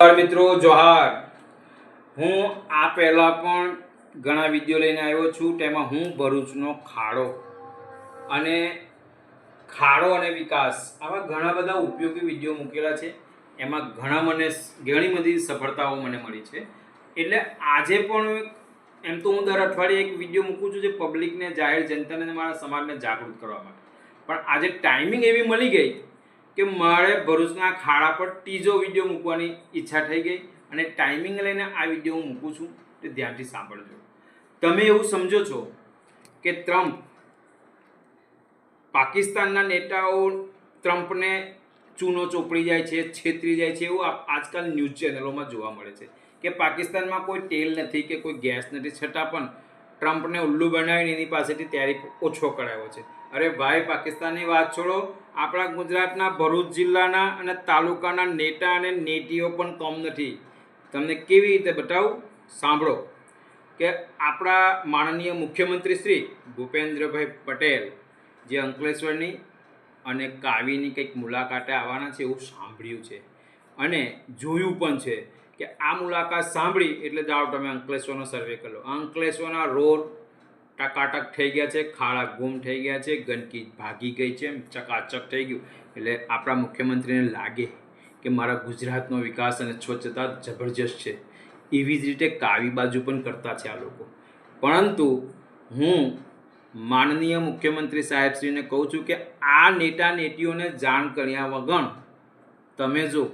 મિત્રો, જોહાર. હું આ પહેલાં પણ ઘણા વીડિયો લઈને આવ્યો છું, તેમાં હું ભરૂચનો ખાડો અને ખાડો અને વિકાસ આવા ઘણા બધા ઉપયોગી વીડિયો મૂકેલા છે. એમાં ઘણા મને ઘણી બધી સફળતાઓ મને મળી છે. એટલે આજે પણ એમ તો હું દર અઠવાડિયે એક વીડિયો મૂકું છું જે પબ્લિકને જાહેર જનતાને મારા સમાજને જાગૃત કરવા માટે. પણ આજે ટાઈમિંગ એવી મળી ગઈ કે મારે ભરૂચના ખાડા પર ત્રીજો વીડિયો મૂકવાની ઈચ્છા થઈ ગઈ અને ટાઈમિંગ લઈને આ વીડિયો હું મૂકું છું તે ધ્યાનથી સાંભળજો. તમે એવું સમજો છો કે ટ્રમ્પ પાકિસ્તાનના નેતાઓ ટ્રમ્પને ચૂનો ચોપડી જાય છે, છેતરી જાય છે એવું આજકાલ ન્યૂઝ ચેનલોમાં જોવા મળે છે કે પાકિસ્તાનમાં કોઈ તેલ નથી કે કોઈ ગેસ નથી, છતાં પણ ટ્રમ્પને ઉલ્લુ બનાવીને એની પાસેથી ત્યારે ઓછો કરાવ્યો છે. અરે ભાઈ, પાકિસ્તાનની વાત છોડો. આપણા ગુજરાતના ભરૂચ જિલ્લાના અને તાલુકાના નેતા અને નેટીઓ પણ કમ નથી. તમને કેવી રીતે બતાવું? સાંભળો કે આપણા માનનીય મુખ્યમંત્રી શ્રી ભૂપેન્દ્રભાઈ પટેલ જે અંકલેશ્વરની અને કાવીની કંઈક મુલાકાતે આવવાના છે એવું સાંભળ્યું છે. અને જોયું પણ છે કે આ મુલાકાત સાંભળી એટલે જાઓ તમે અંકલેશ્વરનો સર્વે કરો અંકલેશ્વરના રોડ ટકાટક થઈ ગયા છે, ખાડા ગુમ થઈ ગયા છે, ગંદકી ભાગી ગઈ છે, ચકાચક થઈ ગયું. એટલે આપણા મુખ્યમંત્રીને લાગે કે મારા ગુજરાતનો વિકાસ અને સ્વચ્છતા જબરજસ્ત છે. એવી જ રીતે કાવી બાજુ પણ કરતા છે આ લોકો. પરંતુ હું માનનીય મુખ્યમંત્રી સાહેબશ્રીને કહું છું કે આ નેતા નેટીઓને જાણ કર્યા વગર તમે જો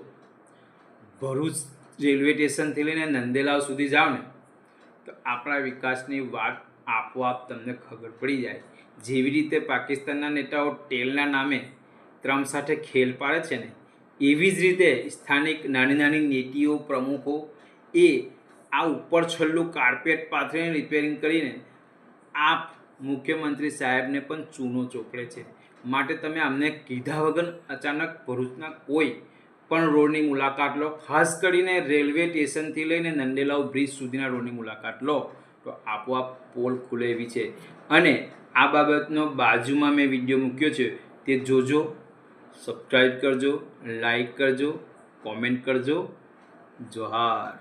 ભરૂચ રેલવે સ્ટેશનથી લઈને નંદેલાવ સુધી જાઓ ને, તો આપણા વિકાસની વાત આપોઆપ તમને ખબર પડી જાય. જેવી રીતે પાકિસ્તાનના નેતાઓ ટેલના નામે ત્રમ સાથે ખેલ પાડે છે ને, એવી જ રીતે સ્થાનિક નાની નાની નીતિઓ પ્રમુખો એ આ ઉપર છેલ્લું કાર્પેટ પાથરીને રિપેરિંગ કરીને આપ મુખ્યમંત્રી સાહેબને પણ ચૂનો ચોપડે છે. માટે તમે અમને કીધા વગર અચાનક ભરૂચના કોઈ પણ રોડની મુલાકાત લો. ખાસ કરીને રેલવે સ્ટેશનથી લઈને નંદેલાવ બ્રિજ સુધીના રોડની મુલાકાત લો. તો આપોઆપ પોલ ખુલે એવી છે. અને આ બાબતનો બાજુમાં મેં વીડિયો મૂક્યો છે તે જોજો સબસ્ક્રાઈબ કરજો લાઈક કરજો કોમેન્ટ કરજો. જોહાર.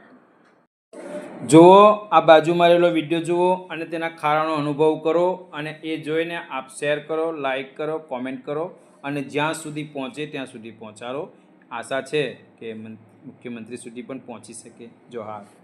જુઓ, આ બાજુમાં રહેલો વીડિયો જુઓ અને તેના ખારાનો અનુભવ કરો અને એ જોઈને આપ શેર કરો લાઈક કરો કોમેન્ટ કરો અને જ્યાં સુધી પહોંચે ત્યાં સુધી પહોંચાડો. આશા છે કે મુખ્યમંત્રી સુધી પણ પહોંચી શકે. જોહાર.